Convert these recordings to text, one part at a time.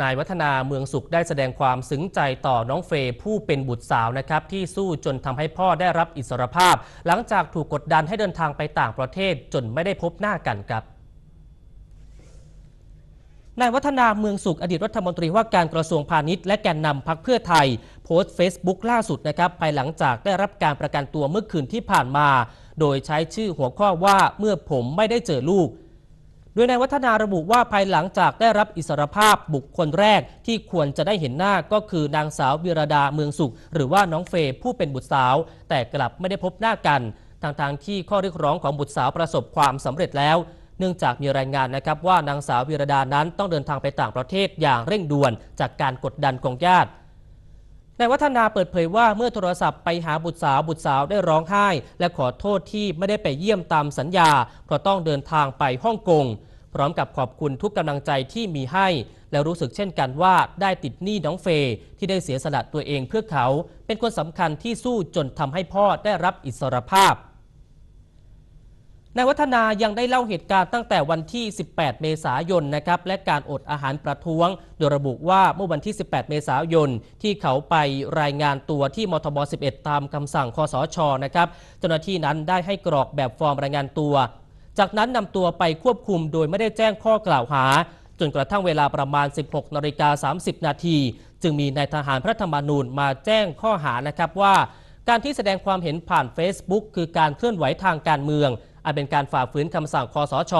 นายวัฒนาเมืองสุขได้แสดงความซึ้งใจต่อน้องเฟย์ผู้เป็นบุตรสาวนะครับที่สู้จนทำให้พ่อได้รับอิสรภาพ หลังจากถูกกดดันให้เดินทางไปต่างประเทศจนไม่ได้พบหน้ากันครับนายวัฒนาเมืองสุขอดีตรัฐมนตรีว่าการกระทรวงพาณิชย์และแกนนำพักเพื่อไทย โพสต์เฟซบุ๊กล่าสุดนะครับภายหลังจากได้รับการประกันตัวเมื่อคืนที่ผ่านมา โดยใช้ชื่อหัวข้อว่าเมื่อผมไม่ได้เจอลูก ยนายวัฒนาระบุว่าภายหลังจากได้รับอิสรภาพบุคคลแรกที่ควรจะได้เห็นหน้าก็คือนางสาววิรดาเมืองสุข หรือว่าน้องเฟย์ผู้เป็นบุตรสาว แต่กลับไม่ได้พบหน้ากันทางทางที่ข้อเรียกร้องของบุตรสาวประสบความสำเร็จแล้ว เนื่องจากมีรายงานนะครับว่านางสาววิรดานั้นต้องเดินทางไปต่างประเทศอย่างเร่งด่วนจากการกดดันของญาตินายวัฒนาเปิดเผยว่าเมื่อโทรศัพท์ไปหาบุตรสาวบุตรสาวได้ร้องไห้ และขอโทษที่ไม่ได้ไปเยี่ยมตามสัญญาเพราะต้องเดินทางไปฮ่องกง พร้อมกับขอบคุณทุกกำลังใจที่มีให้ และรู้สึกเช่นกันว่าได้ติดหนี้น้องเฟย์ที่ได้เสียสละตัวเองเพื่อเขา เป็นคนสำคัญที่สู้จนทำให้พ่อได้รับอิสรภาพนายวัฒนายังได้เล่าเหตุการณ์ตั้งแต่วันที่ 18 เมษายนนะครับและการอดอาหารประท้วง โดยระบุว่าเมื่อวันที่ 18 เมษายน ที่เขาไปรายงานตัวที่มทบ 11 ตามคำสั่งคอสชนะครับเจ้าหน้าที่นั้นได้ให้กรอกแบบฟอร์มรายงานตัว จากนั้นนำตัวไปควบคุมโดยไม่ได้แจ้งข้อกล่าวหา จนกระทั่งเวลาประมาณ 16นาฬิกา30 นาที จึงมีนายทหารพระธรรมนูญมาแจ้งข้อหานะครับว่า การที่แสดงความเห็นผ่าน Facebook คือการเคลื่อนไหวทางการเมือง อันเป็นการฝ่าฝืนคำสั่งคอสช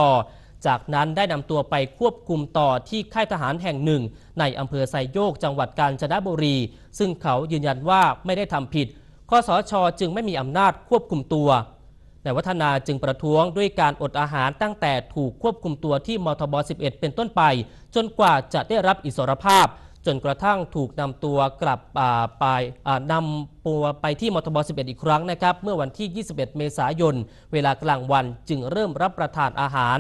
จากนั้นได้นำตัวไปควบคุมต่อที่ค่ายทหารแห่งหนึ่ง ในอำเภอไซโยกจังหวัดกาญจนบุรี ซึ่งเขายืนยันว่าไม่ได้ทำผิดคอสชจึงไม่มีอำนาจควบคุมตัว นายวัฒนาจึงประท้วงด้วยการอดอาหารตั้งแต่ถูกควบคุมตัวที่มทบ 11 เป็นต้นไป จนกว่าจะได้รับอิสรภาพ จนกระทั่งถูกนำตัวกลับไปนำตัวไปที่มทบ 11 อีกครั้งนะครับ เมื่อวันที่ 21 เมษายน เวลากลางวันจึงเริ่มรับประทานอาหาร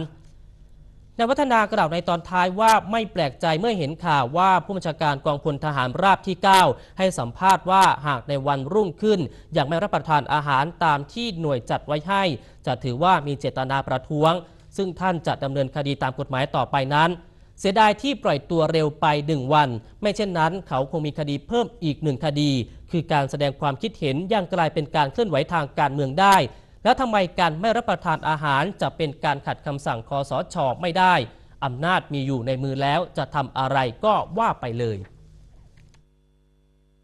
นายวัฒนากล่าวในตอนท้ายว่าไม่แปลกใจเมื่อเห็นข่าวว่าผู้บัญชาการกองพลทหารราบที่ 9 ให้สัมภาษณ์ว่าหากในวันรุ่งขึ้น ยังไม่รับประทานอาหารตามที่หน่วยจัดไว้ให้ จะถือว่ามีเจตนาประท้วง ซึ่งท่านจะดำเนินคดีตามกฎหมายต่อไปนั้นเสียดายที่ปล่อยตัวเร็วไปหนึ่งวัน ไม่เช่นนั้นเขาคงมีคดีเพิ่มอีกหนึ่งคดี คือการแสดงความคิดเห็นยังกลายเป็นการเคลื่อนไหวทางการเมืองได้ แล้วทำไมการไม่รับประทานอาหารจะเป็นการขัดคำสั่งคอสชไม่ได้อำนาจมีอยู่ในมือแล้วจะทำอะไรก็ว่าไปเลย